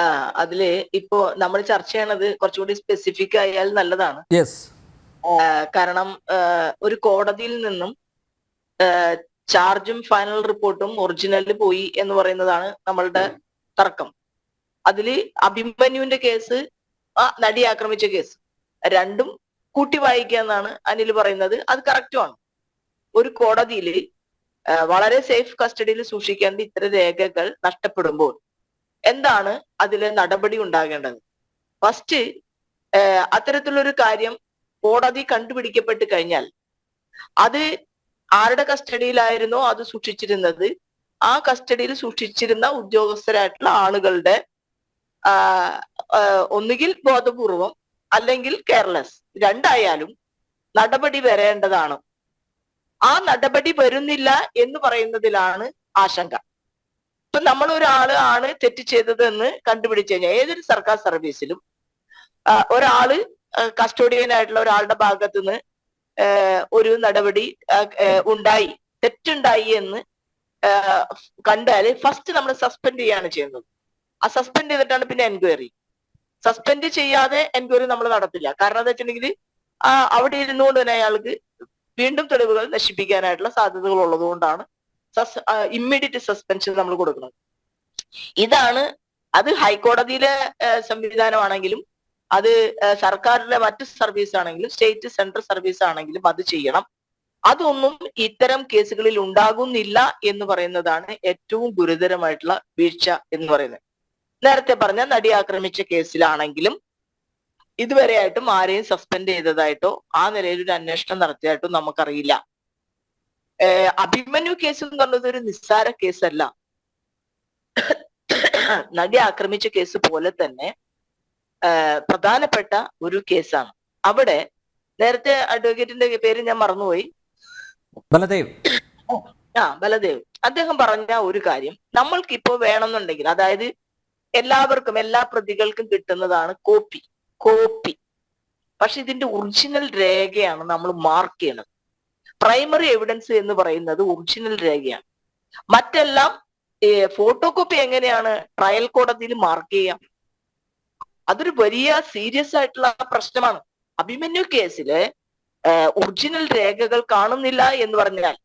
ആ അതിൽ ഇപ്പോ നമ്മൾ ചർച്ച ചെയ്യണത് കുറച്ചുകൂടി സ്പെസിഫിക് ആയാൽ നല്ലതാണ്. കാരണം ഒരു കോടതിയിൽ നിന്നും ചാർജും ഫൈനൽ റിപ്പോർട്ടും ഒറിജിനലിൽ പോയി എന്ന് പറയുന്നതാണ് നമ്മളുടെ തർക്കം. അതിൽ അഭിമന്യുവിന്റെ കേസ് ആ നടി ആക്രമിച്ച കേസ്. രണ്ടും കൂട്ടി വായിക്കുക എന്നാണ് അനിൽ പറയുന്നത്. അത് കറക്റ്റുമാണ് ഒരു കോടതിയിൽ വളരെ സേഫ് കസ്റ്റഡിയിൽ സൂക്ഷിക്കേണ്ട ഇത്തരം രേഖകൾ നഷ്ടപ്പെടുമ്പോൾ എന്താണ് അതിലെ നടപടി ഉണ്ടാകേണ്ടത്? ഫസ്റ്റ് അത്തരത്തിലൊരു കാര്യം കോടതി കണ്ടുപിടിക്കപ്പെട്ട് കഴിഞ്ഞാൽ അത് ആരുടെ കസ്റ്റഡിയിലായിരുന്നോ അത് സൂക്ഷിച്ചിരുന്നത് ആ കസ്റ്റഡിയിൽ സൂക്ഷിച്ചിരുന്ന ഉദ്യോഗസ്ഥരായിട്ടുള്ള ആളുകളുടെ ഒന്നുകിൽ ബോധപൂർവം അല്ലെങ്കിൽ കെയർലെസ് രണ്ടായാലും നടപടി വരേണ്ടതാണ്. ആ നടപടി വരുന്നില്ല എന്ന് പറയുന്നതിലാണ് ആശങ്ക. ഇപ്പൊ നമ്മൾ ഒരാൾ ആണ് തെറ്റ് ചെയ്തത് എന്ന് കണ്ടുപിടിച്ചു കഴിഞ്ഞാൽ ഏതൊരു സർക്കാർ സർവീസിലും ഒരാൾ കസ്റ്റോഡിയൻ ആയിട്ടുള്ള ഒരാളുടെ ഭാഗത്ത് നിന്ന് ഒരു നടപടി ഉണ്ടായി തെറ്റുണ്ടായി എന്ന് കണ്ടാൽ ഫസ്റ്റ് നമ്മൾ സസ്പെൻഡ് ചെയ്യാണ് ചെയ്യുന്നത്. ആ സസ്പെൻഡ് ചെയ്തിട്ടാണ് പിന്നെ എൻക്വയറി. സസ്പെൻഡ് ചെയ്യാതെ എൻക്വയറി നമ്മൾ നടത്തില്ല. കാരണം എന്താ വെച്ചിട്ടുണ്ടെങ്കിൽ അവിടെ ഇരുന്നുകൊണ്ട് തന്നെ അയാൾക്ക് വീണ്ടും തെളിവുകൾ നശിപ്പിക്കാനായിട്ടുള്ള സാധ്യതകൾ ഉള്ളതുകൊണ്ടാണ് ഇമ്മീഡിയറ്റ് സസ്പെൻഷൻ നമ്മൾ കൊടുക്കുന്നത് ഇതാണ് അത് ഹൈക്കോടതിയിലെ സംവിധാനമാണെങ്കിലും അത് സർക്കാരിലെ മറ്റ് സർവീസ് ആണെങ്കിലും സ്റ്റേറ്റ് സെൻട്രൽ സർവീസ് ആണെങ്കിലും അത് ചെയ്യണം. അതൊന്നും ഇത്തരം കേസുകളിൽ ഉണ്ടാകുന്നില്ല എന്ന് പറയുന്നതാണ് ഏറ്റവും ഗുരുതരമായിട്ടുള്ള വീഴ്ച എന്ന് പറയുന്നത്. നേരത്തെ പറഞ്ഞ നടി ആക്രമിച്ച കേസിലാണെങ്കിലും ഇതുവരെയായിട്ടും ആരെയും സസ്പെൻഡ് ചെയ്തതായിട്ടോ ആ നിലയിൽ ഒരു അന്വേഷണം നടത്തിയതായിട്ടോ നമുക്കറിയില്ല. അഭിമന്യു കേസ് എന്ന് പറഞ്ഞത് ഒരു നിസ്സാര കേസല്ല നടി ആക്രമിച്ച കേസ് പോലെ തന്നെ പ്രധാനപ്പെട്ട ഒരു കേസാണ് അവിടെ നേരത്തെ അഡ്വക്കേറ്റിന്റെ പേര് ഞാൻ മറന്നുപോയി. ബലദേവ്. ആ ബലദേവ്. അദ്ദേഹം പറഞ്ഞ ഒരു കാര്യം നമ്മൾക്ക് ഇപ്പോ വേണമെന്നുണ്ടെങ്കിൽ അതായത് എല്ലാവർക്കും എല്ലാ പ്രതികൾക്കും കിട്ടുന്നതാണ് കോപ്പി കോപ്പി പക്ഷെ ഇതിന്റെ ഒറിജിനൽ രേഖയാണ് നമ്മൾ മാർക്ക് ചെയ്യണത്. പ്രൈമറി എവിഡൻസ് എന്ന് പറയുന്നത് ഒറിജിനൽ രേഖയാണ്. മറ്റെല്ലാം ഫോട്ടോ കോപ്പി എങ്ങനെയാണ് ട്രയൽ കോടതിയിൽ മാർക്ക് ചെയ്യാം? അതൊരു വലിയ സീരിയസ് ആയിട്ടുള്ള പ്രശ്നമാണ്. അഭിമന്യു കേസിൽ ഒറിജിനൽ രേഖകൾ കാണുന്നില്ല എന്ന് പറഞ്ഞാൽ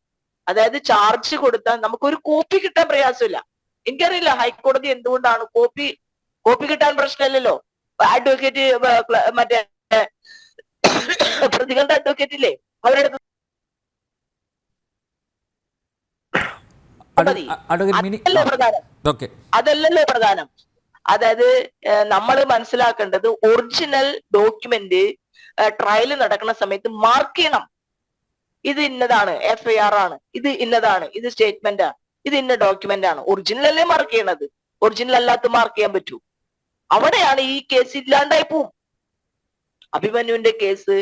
അതായത് ചാർജ് കൊടുത്താൽ നമുക്കൊരു കോപ്പി കിട്ടാൻ പ്രയാസമില്ല. എനിക്കറിയില്ല ഹൈക്കോടതി എന്തുകൊണ്ടാണ് കോപ്പി കോപ്പി കിട്ടാൻ പ്രശ്നമില്ലല്ലോ? അഡ്വക്കേറ്റ് മറ്റേ പ്രതികളുടെ അഡ്വക്കേറ്റ് ഇല്ലേ? അവരുടെ അതല്ലല്ലോ പ്രധാനം. അതായത് നമ്മൾ മനസ്സിലാക്കേണ്ടത് ഒറിജിനൽ ഡോക്യുമെന്റ് ട്രയൽ നടക്കുന്ന സമയത്ത് മാർക്ക് ചെയ്യണം. ഇത് ഇന്നതാണ് എഫ് ഐ ആർ ആണ്. ഇത് ഇന്നതാണ് ഇത് സ്റ്റേറ്റ്മെന്റ് ആണ്. ഇത് ഇന്ന ഡോക്യുമെന്റ് ആണ്. ഒറിജിനൽ അല്ലേ മാർക്ക് ചെയ്യണത്. ഒറിജിനൽ അല്ലാത്ത മാർക്ക് ചെയ്യാൻ പറ്റൂ. അവിടെയാണ് ഈ കേസ് ഇല്ലാണ്ടായി പോവും. അഭിമന്യുവിന്റെ കേസ്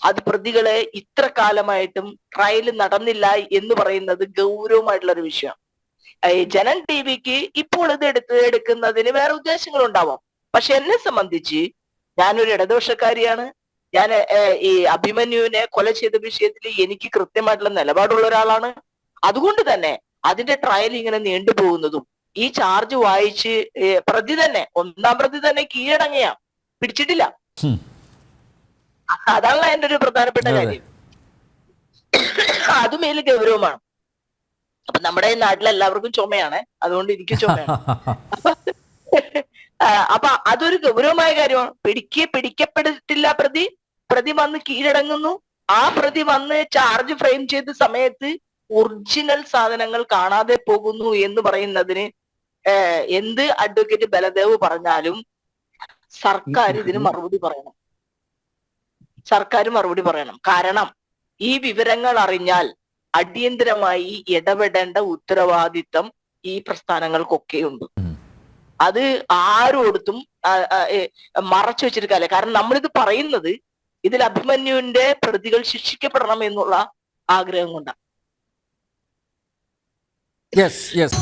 അത് പ്രതികളെ ഇത്ര കാലമായിട്ടും ട്രയൽ നടന്നില്ല എന്ന് പറയുന്നത് ഗൗരവമായിട്ടുള്ള ഒരു വിഷയം. ജനം ജനൻ ടി വിക്ക് ഇപ്പോൾ ഇത് എടുത്ത് എടുക്കുന്നതിന് വേറെ ഉദ്ദേശങ്ങൾ ഉണ്ടാവാം പക്ഷെ എന്നെ സംബന്ധിച്ച് ഞാനൊരു ഇടതുപക്ഷക്കാരിയാണ്. ഞാൻ ഈ അഭിമന്യുവിനെ കൊല ചെയ്ത വിഷയത്തിൽ എനിക്ക് കൃത്യമായിട്ടുള്ള നിലപാടുള്ള ഒരാളാണ്. അതുകൊണ്ട് തന്നെ അതിന്റെ ട്രയൽ ഇങ്ങനെ നീണ്ടുപോകുന്നതും ഈ ചാർജ് വായിച്ച് പ്രതി തന്നെ ഒന്നാം പ്രതി തന്നെ കീഴടങ്ങിയ പിടിച്ചിട്ടില്ല. അതാണ് എന്റെ ഒരു പ്രധാനപ്പെട്ട. കാര്യം. അതും മേൽ ഗൗരവമാണ്. അപ്പൊ നമ്മുടെ എല്ലാവർക്കും ചുമയാണ്. അതുകൊണ്ട് എനിക്ക് ചുമയാണ്. അപ്പൊ അതൊരു ഗൗരവമായ കാര്യമാണ്. പിടിക്ക് പിടിക്കപ്പെട്ടിട്ടില്ല പ്രതി. പ്രതി വന്ന് കീഴടങ്ങുന്നു. ആ പ്രതി വന്ന് ചാർജ് ഫ്രെയിം ചെയ്ത സമയത്ത് ഒറിജിനൽ സാധനങ്ങൾ കാണാതെ പോകുന്നു എന്ന് പറയുന്നതിന് എന്ത് അഡ്വക്കേറ്റ് ബലദേവ് പറഞ്ഞാലും സർക്കാർ ഇതിന് മറുപടി പറയണം. സർക്കാർ മറുപടി പറയണം. കാരണം ഈ വിവരങ്ങൾ അറിഞ്ഞാൽ അടിയന്തരമായി ഇടപെടേണ്ട ഉത്തരവാദിത്തം ഈ പ്രസ്ഥാനങ്ങൾക്കൊക്കെ ഉണ്ട് അത് ആരോടത്തും മറച്ചു വെച്ചിരിക്കാല്ലേ കാരണം നമ്മളിത് പറയുന്നത് ഇതിൽ അഭിമന്യുവിന്റെ പ്രതികൾ ശിക്ഷിക്കപ്പെടണം എന്നുള്ള ആഗ്രഹം കൊണ്ടാണ്. Yes yes